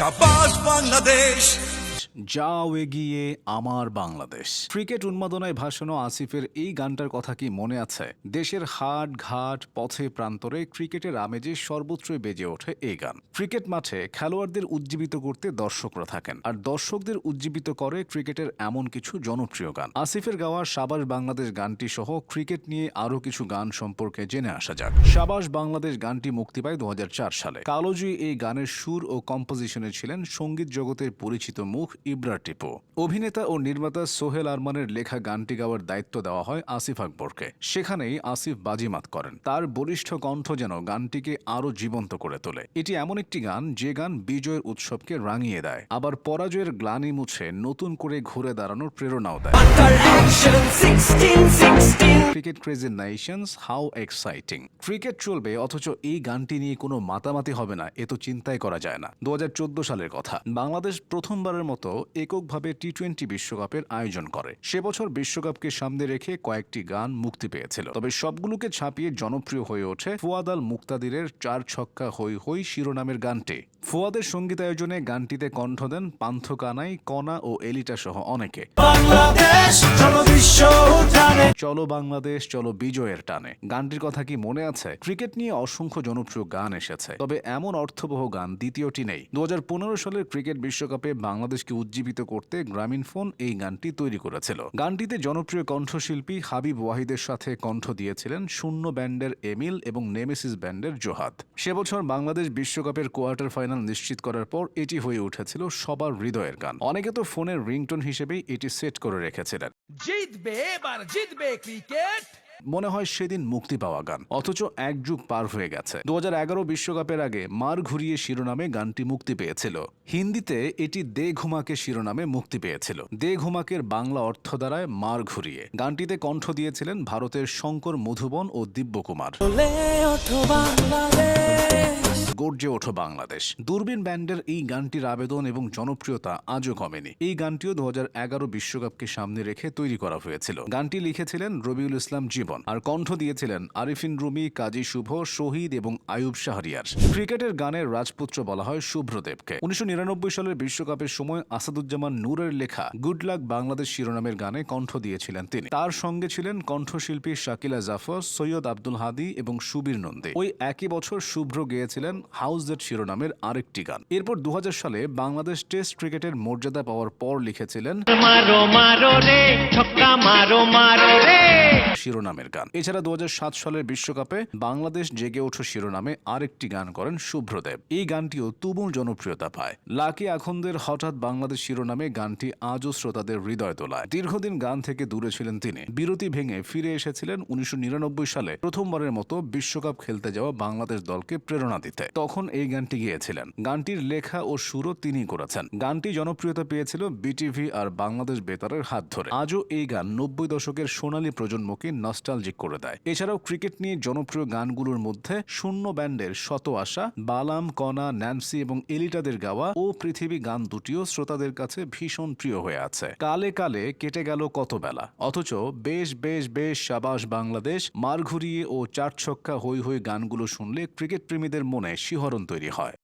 শাবাশ বাংলাদেশ। যাও এগিয়ে আমার বাংলাদেশ। ক্রিকেট উন্মাদনায় ভাসানো আসিফের এই গানটার কথা কি মনে আছে? দেশের হাট, ঘাট, পথে, প্রান্তরে ক্রিকেটের আমেজে সর্বত্রই বেজে ওঠে এই গান। ক্রিকেট মাঠে খেলোয়াড়দের উজ্জীবিত করতে দর্শকরা থাকেন, আর দর্শকদের উজ্জীবিত করে ক্রিকেটের এমন কিছু জনপ্রিয় গান। আসিফের গাওয়া সাবাস বাংলাদেশ গানটি সহ ক্রিকেট নিয়ে আরও কিছু গান সম্পর্কে জেনে আসা যাক। সাবাস বাংলাদেশ গানটি মুক্তি পায় দু হাজার চার সালে। কালোজি এই গানের সুর ও কম্পোজিশনে ছিলেন সংগীত জগতের পরিচিত মুখ ইব্রা টিপো। অভিনেতা ও নির্মাতা সোহেল আরমানের লেখা গানটি গাওয়ার দায়িত্ব দেওয়া হয় আসিফ আকবরকে। সেখানেই আসিফ বাজিমাত করেন। তার বলিষ্ঠ কণ্ঠ যেন গানটিকে আরও জীবন্ত করে তোলে। এটি এমন একটি গান যে গান বিজয়ের উৎসবকে রাঙিয়ে দেয়। আবার পরাজয়ের গ্লানি মুছে নতুন করে ঘুরে দাঁড়ানোর প্রেরণাও দেয়। Cricket crazy nations, how exciting. Cricket চলবে, অথচ এই গানটি নিয়ে কোনো মাতামাতি হবে না, এ তো চিন্তাই করা যায় না। দু হাজার চোদ্দ সালের কথা। বাংলাদেশ প্রথমবারের মতো এককভাবে টি টোয়েন্টি বিশ্বকাপের আয়োজন করে। সে বছর বিশ্বকাপকে সামনে রেখে কয়েকটি গান মুক্তি পেয়েছিল। তবে সবগুলোকে ছাপিয়ে জনপ্রিয় হয়ে ওঠে ফুয়াদ আল মুক্তাদিরের চার ছক্কা হই হই শিরোনামের গানটি। ফুয়াদের সঙ্গীতায়োজনে গানটিতে কণ্ঠ দেন পান্থ কানাই কণা ও এলিটা সহ অনেকে। চলো বাংলাদেশ চলো বিজয়ের টানে। গানটির কথা কি মনে আছে? ক্রিকেট নিয়ে অসংখ্য জনপ্রিয় গান এসেছে। তবে এমন অর্থবহ গান দ্বিতীয়টি নেই। দু হাজার পনেরো সালের ক্রিকেট বিশ্বকাপে বাংলাদেশকে উজ্জীবিত করতে গ্রামীণ ফোন এই গানটি তৈরি করেছিল। গানটিতে জনপ্রিয় কণ্ঠশিল্পী হাবিব ওয়াহিদের সাথে কণ্ঠ দিয়েছিলেন শূন্য ব্যান্ডের এমিল এবং নেমেসিস ব্যান্ডের জোহাদ সে বছর বাংলাদেশ বিশ্বকাপের কোয়ার্টার ফাইনাল নিশ্চিত করার পর এটি হয়ে উঠেছিল সবার হৃদয়ের গান। অনেকে তো ফোনের রিংটোন হিসেবেই এটি সেট করে রেখেছিলেন। জিতবে, এবার জিতবে ক্রিকেট। মনে হয় সেদিন মুক্তি পাওয়া গান। অথচ এক যুগ পার হয়ে গেছে। দু বিশ্বকাপের আগে মার ঘুরিয়ে শিরোনামে গানটি মুক্তি পেয়েছিল। হিন্দিতে এটি দে ঘুমাকে শিরোনামে মুক্তি পেয়েছিল। দে ঘুমাকের বাংলা অর্থ দ্বারায় মার ঘুরিয়ে। গানটিতে কণ্ঠ দিয়েছিলেন ভারতের শঙ্কর মধুবন ও দিব্যকুমার। গর্জে ওঠো বাংলাদেশ। দূরবীন ব্যান্ডের এই গানটির আবেদন এবং জনপ্রিয়তা আজও কমেনি। এই গানটিও দু বিশ্বকাপকে সামনে রেখে তৈরি করা হয়েছিল। গানটি লিখেছিলেন রবিউল ইসলাম জীবন। আর কণ্ঠ দিয়েছিলেন আরিফিন রুমি কাজী শুভ শহীদ এবং আয়ুব শাহরিয়ার। ক্রিকেটের গানের রাজপুত্র বলা হয় শুভ্রদেবকে। উনিশশো সালের বিশ্বকাপের সময় আসাদুজ্জামান নূরের লেখা গুড লাক বাংলাদেশ শিরোনামের গানে কণ্ঠ দিয়েছিলেন তিনি। তার সঙ্গে ছিলেন কণ্ঠশিল্পী শাকিলা জাফর সৈয়দ আব্দুল হাদি এবং সুবীর নন্দী। ওই একই বছর শুভ্র গেয়েছিলেন হাউস জেট শিরোনামের আরেকটি গান। এরপর দু হাজার সালে বাংলাদেশ টেস্ট ক্রিকেটের মর্যাদা পাওয়ার পর লিখেছিলেন মারো মারো রে ছক্কা মারো মারো রে শিরোনামের গান। এছাড়া দু হাজার সাত সালের বিশ্বকাপে বাংলাদেশ জেগে ওঠো শিরোনামে আরেকটি গান করেন শুভ্রদেব এই গানটিও তুমুল জনপ্রিয়তা পায়। লাকি আখন্দের হঠাৎ বাংলাদেশ শিরোনামে গানটি আজও শ্রোতাদের হৃদয় তোলায়। দীর্ঘদিন গান থেকে দূরে ছিলেন তিনি। বিরতি ভেঙে ফিরে এসেছিলেন উনিশশো নিরানব্বই সালে প্রথমবারের মতো বিশ্বকাপ খেলতে যাওয়া বাংলাদেশ দলকে প্রেরণা দিতে। তখন এই গানটি গিয়েছিলেন। গানটির লেখা ও সুরও তিনি করেছেন। গানটি জনপ্রিয়তা পেয়েছিল বিটিভি আর বাংলাদেশ বেতারের হাত ধরে। আজও এই গান নব্বই দশকের সোনালী প্রজন্মকে নস্টালজিক করে দেয়। এছাড়াও ক্রিকেট নিয়ে জনপ্রিয় গানগুলোর মধ্যে শূন্য ব্যান্ডের শত আশা, বালাম কণা ন্যান্সি এবং এলিটাদের গাওয়া ও পৃথিবী গান দুটিও শ্রোতাদের কাছে ভীষণ প্রিয় হয়ে আছে। কালে কালে কেটে গেল কত বেলা। অথচ বেশ বেশ বেশ সাবাস বাংলাদেশ মার ঘুরিয়ে ও চার ছক্কা হই হই গানগুলো শুনলে ক্রিকেট প্রেমীদের মনে শিহরণ তৈরি হয়।